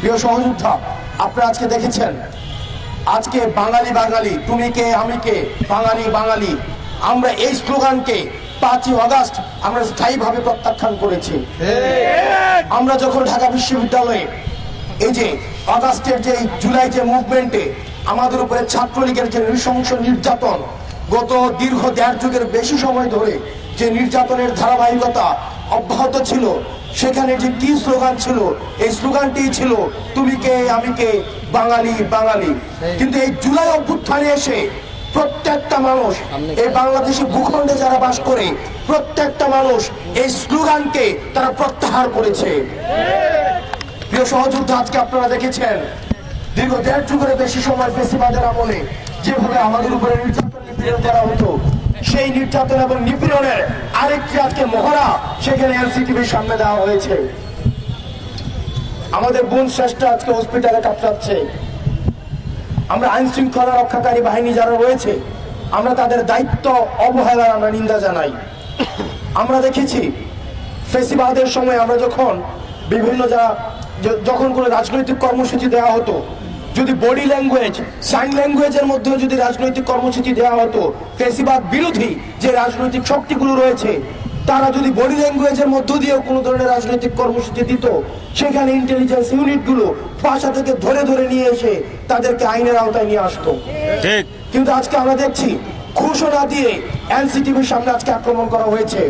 প্রিয় সহযোদ্ধা আপনারা আজকে দেখেছেন আজকে বাঙালি বাঙালি তুমি কে আমি কে বাঙালি বাঙালি আমরা এই স্লোগানকে পাঁচই অগাস্ট আমরা স্থায়ীভাবে প্রত্যাখ্যান করেছি। আমরা যখন ঢাকা বিশ্ববিদ্যালয়ে এই যে অগাস্টের যে জুলাই যে মুভমেন্টে আমাদের উপরে ছাত্রলীগের যে নৃশংস নির্যাতন গত দীর্ঘ দেড় যুগের বেশি সময় ধরে যে নির্যাতনের ধারাবাহিকতা অব্যাহত ছিল। সেখানে যে কি স্লোগান ছিল এই স্লোগানটি ছিল তুমি কে আমি কে? বাঙালি বাঙালি। কিন্তু এই জুলাই অভ্যুত্থানে এসে প্রত্যেকটা মানুষ এই বাংলাদেশি ভূখণ্ডে যারা বাস করে প্রত্যেকটা মানুষ এই স্লোগানকে তারা প্রত্যাহার করেছে। প্রিয় সহযোদ্ধা আজকে আপনারা দেখেছেন দীর্ঘ দেড় যুগের বেশি সময় বেশিবাদের আমলে যেভাবে আমাদের উপরে নির্যাতন নিপীড়ন করা হতো সেই নির্যাতন এবং নিপীড়নের আরেকটি আজকে মহড়া সেখানে এনসিটিভির সামনে দেওয়া হয়েছে। আমাদের বোন শ্রেষ্ঠ আজকে হসপিটালে কাটাচ্ছে আমরা আইন শৃঙ্খলা রক্ষাকারী বাহিনী যারা রয়েছে, আমরা তাদের দায়িত্ব, অবহেলার আমরা নিন্দা জানাই। আমরা দেখেছি, ফেসিবাদের সময় আমরা যখন বিভিন্ন যারা যখন কোনো রাজনৈতিক কর্মসূচি দেওয়া হতো যদি বডি ল্যাঙ্গুয়েজ সাইন ল্যাঙ্গুয়েজের মধ্যেও যদি রাজনৈতিক কর্মসূচি দেওয়া হতো ফেসিবাদ বিরোধী যে রাজনৈতিক শক্তিগুলো রয়েছে তারা যদি বডি ল্যাঙ্গুয়েজের মধ্য দিয়েও কোনো ধরনের রাজনৈতিক কর্মসূচি দিত সেখানে ইন্টেলিজেন্স ইউনিটগুলো বাসা থেকে ধরে ধরে নিয়ে এসে তাদেরকে আইনের আওতায় নিয়ে আসতো। কিন্তু আজকে আমরা দেখছি ঘোষণা দিয়ে এনসিটিভির সামনে আজকে আক্রমণ করা হয়েছে।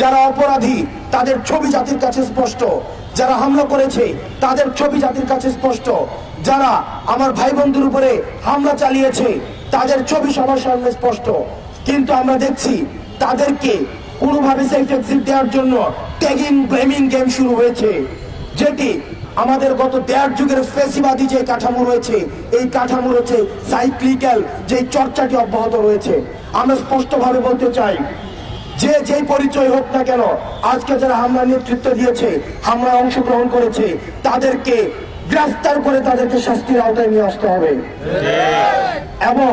যারা অপরাধী তাদের ছবি জাতির কাছে স্পষ্ট। যারা হামলা করেছে, তাদের ছবি জাতির কাছে স্পষ্ট। যারা আমার ভাই বন্ধুর উপরে হামলা চালিয়েছে, তাদের ছবি সবার সামনে স্পষ্ট। কিন্তু আমরা দেখছি তাদেরকে কোনোভাবে সেফ এক্সিট দেওয়ার জন্য ট্যাগিং ব্লেমিং গেম শুরু হয়েছে। যেটি আমাদের গত দেড় যুগের ফেসিবাদী যে কাঠামো রয়েছে, এই কাঠামো রয়েছে সাইক্লিক্যাল যে চর্চাটি অব্যাহত রয়েছে। আমরা স্পষ্টভাবে বলতে চাই যে যেই পরিচয় হোক না কেন, আজকে যারা হামলা নেতৃত্ব দিয়েছে হামলা অংশগ্রহণ করেছে, তাদেরকে গ্রেফতার করে তাদেরকে শাস্তির আওতায় নিয়ে আসতে হবে। এবং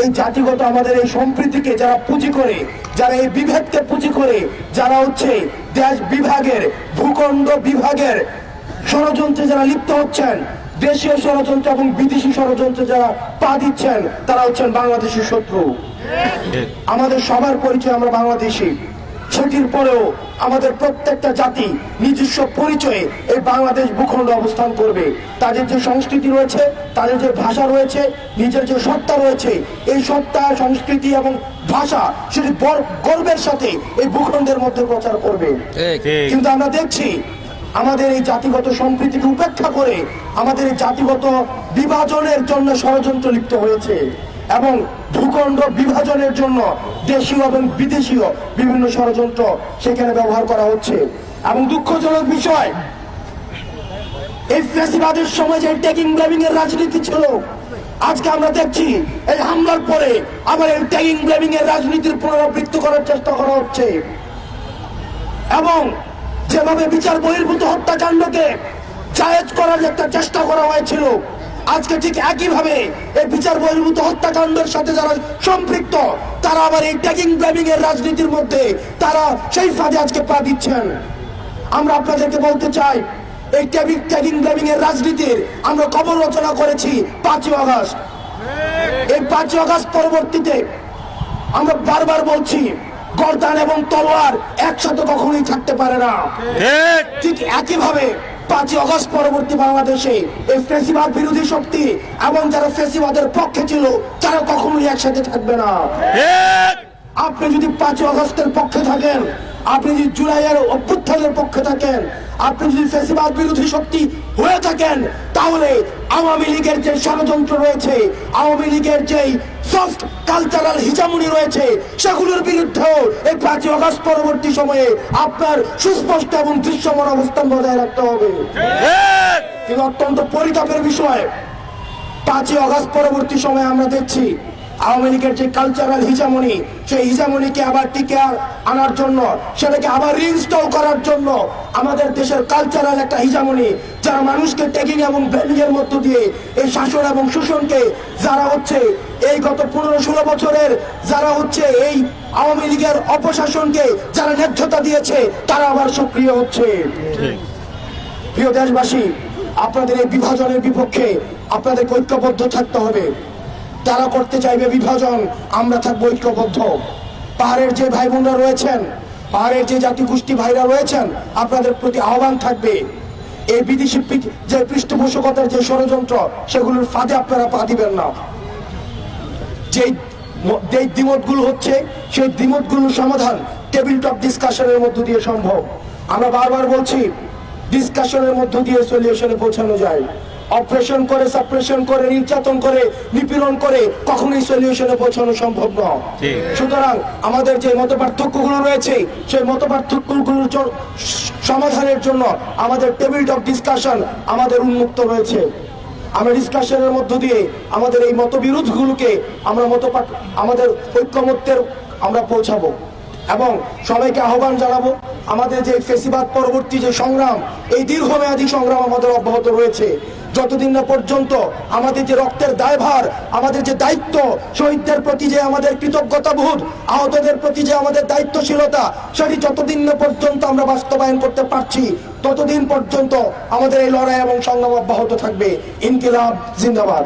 এই জাতিগত আমাদের এই সম্প্রীতিকে যারা পুঁজি করে, যারা এই বিভেদকে পুঁজি করে, যারা হচ্ছে দেশ বিভাগের, ভূখণ্ড বিভাগের ষড়যন্ত্রে যারা লিপ্ত হচ্ছেন দেশীয় ষড়যন্ত্র এবং বিদেশি ষড়যন্ত্রে যারা পা দিচ্ছেন তারা হচ্ছেন বাংলাদেশের শত্রু। আমাদের সবার পরিচয় আমরা বাংলাদেশি। সেটির পরেও আমাদের প্রত্যেকটা জাতি নিজস্ব পরিচয়ে এই বাংলাদেশ ভূখণ্ড অবস্থান করবে। তাদের যে সংস্কৃতি রয়েছে তাদের যে ভাষা রয়েছে নিজের যে সত্তা রয়েছে এই সত্তা সংস্কৃতি এবং ভাষা সেটি গর্বের সাথে এই ভূখণ্ডের মধ্যে প্রচার করবে। কিন্তু আমরা দেখছি আমাদের এই জাতিগত সম্প্রীতিকে উপেক্ষা করে আমাদের এই জাতিগত বিভাজনের জন্য ষড়যন্ত্র লিপ্ত হয়েছে এবং ভূখণ্ড বিভাজনের জন্য দেশীয় এবং বিদেশীয় বিভিন্ন ষড়যন্ত্র সেখানে ব্যবহার করা হচ্ছে। এবং দুঃখজনক বিষয়, এই ফেসিবাদের সময় যে ট্যাগিং ব্লেমিং এর রাজনীতি ছিল, আজকে আমরা দেখছি এই হামলার পরে আবার এই ট্যাগিং ব্লেমিং এর রাজনীতির পুনরাবৃত্তি করার চেষ্টা করা হচ্ছে। এবং যেভাবে বিচার বহির্ভূত হত্যাকাণ্ডকে জায়েজ করার একটা চেষ্টা করা হয়েছিল, আজকে ঠিক একইভাবে এই বিচার বহির্ভূত হত্যাকাণ্ডের সাথে যারা সম্পৃক্ত, তারা আবার এই ট্যাগিং ব্লেমিং এর রাজনীতির মধ্যে, তারা সেই ফাঁদে আজকে পা দিচ্ছেন। আমরা আপনাদেরকে বলতে চাই, এই ট্যাগিং ট্যাগিং ব্লেমিং এর রাজনীতির আমরা কবর রচনা করেছি পাঁচই আগস্ট। এই পাঁচই আগস্ট পরবর্তীতে আমরা বারবার বলছি গর্দান এবং তলোয়ার একসাথে কখনোই থাকতে পারে না। ঠিক। একইভাবে পাঁচই অগস্ট পরবর্তী বাংলাদেশে এই ফেসিবাদ বিরোধী শক্তি এবং যারা ফেসিবাদের পক্ষে ছিল তারা কখনোই একসাথে থাকবে না। আপনি যদি পাঁচই অগস্টের পক্ষে থাকেন আপনি যদি জুলাইয়ের অভ্যুত্থানের পক্ষে থাকেন আপনি যদি ফেসিবাদ বিরোধী শক্তি হয়ে থাকেন তাহলে আওয়ামী লীগের যে ষড়যন্ত্র রয়েছে আওয়ামী লীগের যেই সফট কালচারাল হিজামুনি রয়েছে। সেগুলোর বিরুদ্ধেও এই পাঁচই অগাস্ট পরবর্তী সময়ে আপনার সুস্পষ্ট এবং দৃশ্যমান অবস্থান বজায় রাখতে হবে। কিন্তু অত্যন্ত পরিতাপের বিষয়। পাঁচই অগাস্ট পরবর্তী সময়ে আমরা দেখছি আওয়ামী লীগের যে কালচারাল হিজামনি সেই হিজামনিকে আবার টিকে আনার জন্য সেটাকে আবার রিইনস্টল করার জন্য আমাদের দেশের কালচারাল একটা হিজামনি যারা মানুষকে ট্যাগিং এবং ব্যানিং মধ্য দিয়ে এই শাসন এবং শোষণকে যারা হচ্ছে এই গত পনেরো ষোলো বছরের যারা হচ্ছে এই আওয়ামী লীগের অপশাসনকে যারা ন্যায্যতা দিয়েছে তারা আবার সক্রিয় হচ্ছে। প্রিয় দেশবাসী আপনাদের এই বিভাজনের বিপক্ষে আপনাদের ঐক্যবদ্ধ থাকতে হবে। তারা করতে চাইবে বিভাজন, আমরা থাকব ঐক্যবদ্ধ। পাহাড়ের যে ভাই বোনরা রয়েছেন, পাহাড়ের যে জাতি গোষ্ঠী ভাইরা রয়েছেন, আপনাদের প্রতি আহ্বান থাকবে। এই বিদেশি যে পৃষ্ঠপোষকতার যে ষড়যন্ত্র, সেগুলোর ফাঁদে আপনারা পা দিবেন না। যেই যেই দ্বিমতগুলো হচ্ছে, সেই দ্বিমতগুলোর সমাধান টেবিল টপ ডিসকাশনের মধ্য দিয়ে সম্ভব। আমরা বারবার বলছি, ডিসকাশনের মধ্য দিয়ে সলিউশনে পৌঁছানো যায়। অপারেশন করে সাপ্রেশন করে নির্যাতন করে নিপীড়ন করে কখনোই সলিউশনে পৌঁছানো সম্ভব নয়। সুতরাং আমাদের যে মত পার্থক্যগুলো রয়েছে সেই মত পার্থক্যগুলোর সমাধানের জন্য আমাদের টেবিল টপ ডিসকাশন আমাদের উন্মুক্ত রয়েছে। আমরা ডিসকাশনের মধ্য দিয়ে আমাদের এই মতবিরোধগুলোকে আমরা মত আমাদের ঐক্যমত্যের আমরা পৌঁছাবো। এবং সবাইকে আহ্বান জানাব আমাদের যে ফেসিবাদ পরবর্তী যে সংগ্রাম এই দীর্ঘমেয়াদী সংগ্রাম আমাদের অব্যাহত রয়েছে। যতদিন না পর্যন্ত আমাদের যে রক্তের দায়ভার, আমাদের যে দায়িত্ব, শহীদদের প্রতি যে আমাদের কৃতজ্ঞতা বোধ আহতদের প্রতি যে আমাদের দায়িত্বশীলতা, সেটি যতদিন না পর্যন্ত আমরা বাস্তবায়ন করতে পারছি, ততদিন পর্যন্ত আমাদের এই লড়াই এবং সংগ্রাম অব্যাহত থাকবে। ইনকিলাব, জিন্দাবাদ।